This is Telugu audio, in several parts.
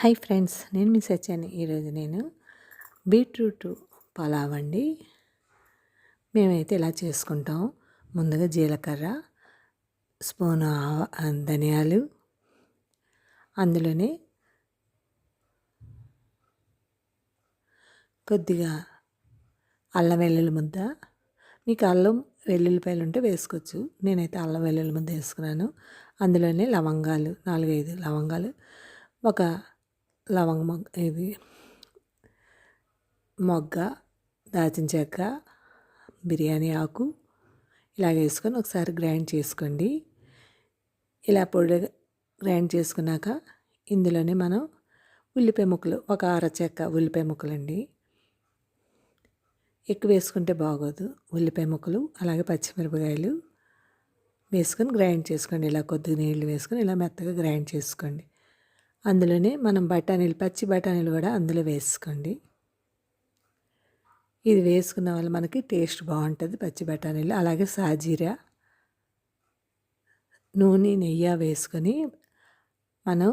హాయ్ ఫ్రెండ్స్ నేను మిస్ వచ్చాను ఈరోజు నేను బీట్రూట్ పలావ్ అండి. మేమైతే ఇలా చేసుకుంటాం. ముందుగా జీలకర్ర స్పూన్ ధనియాలు అందులోనే కొద్దిగా అల్లం వెల్లుల్లి ముద్ద. మీకు అల్లం వెల్లుల్లిపాయలు ఉంటే వేసుకోవచ్చు. నేనైతే అల్లం వెల్లుల్లి ముద్ద వేసుకున్నాను. అందులోనే లవంగాలు నాలుగైదు లవంగాలు ఒక లవంగ మొగ్గ ఇది మొగ్గ దాచిన చెక్క బిర్యానీ ఆకు ఇలా వేసుకొని ఒకసారి గ్రైండ్ చేసుకోండి. ఇలా పొడి గ్రైండ్ చేసుకున్నాక ఇందులోనే మనం ఉల్లిపాయ ముక్కలు ఒక అర చెక్క ఉల్లిపాయ ముక్కలు అండి ఎక్కువ వేసుకుంటే బాగోదు. ఉల్లిపాయ ముక్కలు అలాగే పచ్చిమిరపకాయలు వేసుకొని గ్రైండ్ చేసుకోండి. ఇలా కొద్దిగా నీళ్ళు వేసుకొని ఇలా మెత్తగా గ్రైండ్ చేసుకోండి. అందులోనే మనం బఠానీలు పచ్చి బఠానీలు కూడా అందులో వేసుకోండి. ఇది వేసుకున్న వల్ల మనకి టేస్ట్ బాగుంటుంది పచ్చి బఠానీలు. అలాగే సాజీరా నూనె నెయ్యి వేసుకొని మనం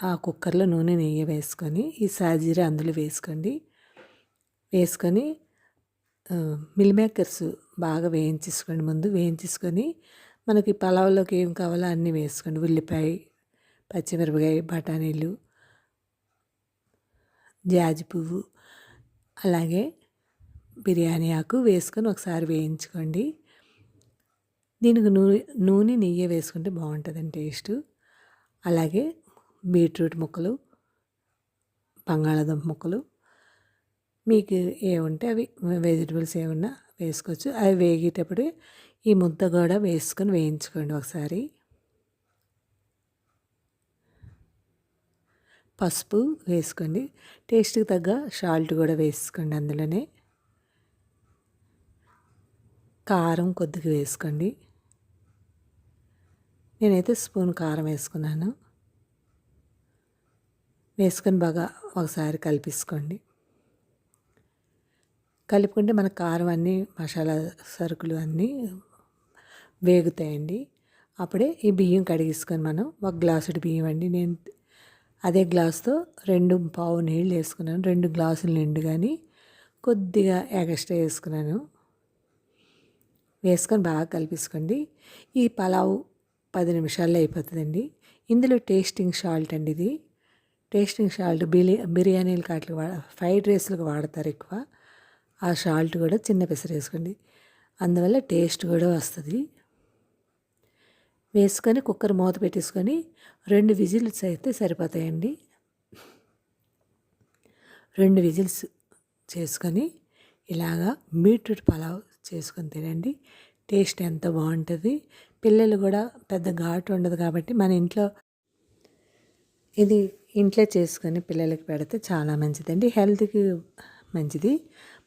ఆ కుక్కర్లో నూనె నెయ్యి వేసుకొని ఈ సాజీరా అందులో వేసుకోండి. వేసుకొని మిల్ మేకర్స్ బాగా వేయించేసుకోండి ముందు. వేయించేసుకొని మనకి పలావ్లోకి ఏం కావాలో అన్నీ వేసుకోండి. ఉల్లిపాయ పచ్చిమిరపకాయ బఠానీలు జాజి పువ్వు అలాగే బిర్యానీ ఆకు వేసుకొని ఒకసారి వేయించుకోండి. దీనికి నూనె నూనె నెయ్యి వేసుకుంటే బాగుంటుందండి టేస్ట్. అలాగే బీట్రూట్ ముక్కలు బంగాళాదుంప ముక్కలు మీకు ఏముంటే అవి వెజిటబుల్స్ ఏమన్నా వేసుకోవచ్చు. అవి వేగేటప్పుడు ఈ ముద్ద కూడా వేసుకొని వేయించుకోండి ఒకసారి. పసుపు వేసుకోండి. టేస్ట్కి తగ్గ సాల్ట్ కూడా వేసుకోండి అందులోనే. కారం కొద్దిగా వేసుకోండి. నేనైతే స్పూన్ కారం వేసుకున్నాను. వేసుకొని బాగా ఒకసారి కలిపించుకోండి కలుపుకుంటే మన కారం అన్నీ మసాలా సరుకులు అన్నీ వేగుతాయండి. అప్పుడే ఈ బియ్యం కడిగేసుకొని మనం ఒక గ్లాసుడు బియ్యం అండి. నేను అదే గ్లాస్తో రెండు పావు నీళ్ళు వేసుకున్నాను. రెండు గ్లాసులు నిండు కానీ కొద్దిగా ఎగస్ట్రా వేసుకున్నాను. వేసుకొని బాగా కలిపేసుకోండి. ఈ పలావ్ పది నిమిషాల్లో అయిపోతుందండి. ఇందులో టేస్టింగ్ సాల్ట్ అండి ఇది. టేస్టింగ్ సాల్ట్ బిర్యా బిర్యానీలు కాట్లు వాడ ఫ్రైడ్ రైస్లకు వాడతారు ఎక్కువ. ఆ సాల్ట్ కూడా చిన్న పెసరు వేసుకోండి అందువల్ల టేస్ట్ కూడా వస్తుంది. వేసుకొని కుక్కర్ మూత పెట్టేసుకొని రెండు విజిల్స్ అయితే సరిపోతాయండి. రెండు విజిల్స్ చేసుకొని ఇలాగా బీట్రూట్ పలావ్ చేసుకొని తినండి. టేస్ట్ ఎంత బాగుంటుంది. పిల్లలు కూడా పెద్ద ఘాటు ఉండదు కాబట్టి మన ఇంట్లో ఇది ఇంట్లో చేసుకొని పిల్లలకి పెడితే చాలా మంచిదండి. హెల్త్కి మంచిది.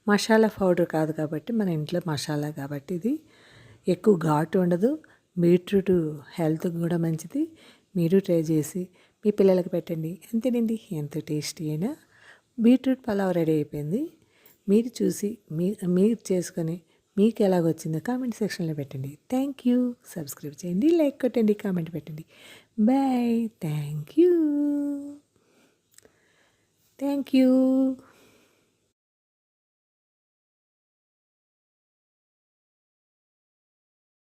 మసాలా పౌడర్ కాదు కాబట్టి మన ఇంట్లో మసాలా కాబట్టి ఇది ఎక్కువ ఘాటు ఉండదు. బీట్రూట్ హెల్త్కి కూడా మంచిది. మీరు ట్రై చేసి మీ పిల్లలకి పెట్టండి. అంతేనండి ఎంత టేస్టీ అయినా. బీట్రూట్ పలావ్ రెడీ అయిపోయింది. మీరు చూసి మీ మీరు చేసుకొని మీకు ఎలాగొచ్చిందో కామెంట్ సెక్షన్లో పెట్టండి. Thank you. సబ్స్క్రైబ్ చేయండి లైక్ కొట్టండి కామెంట్ పెట్టండి. Bye. Thank you. Thank you.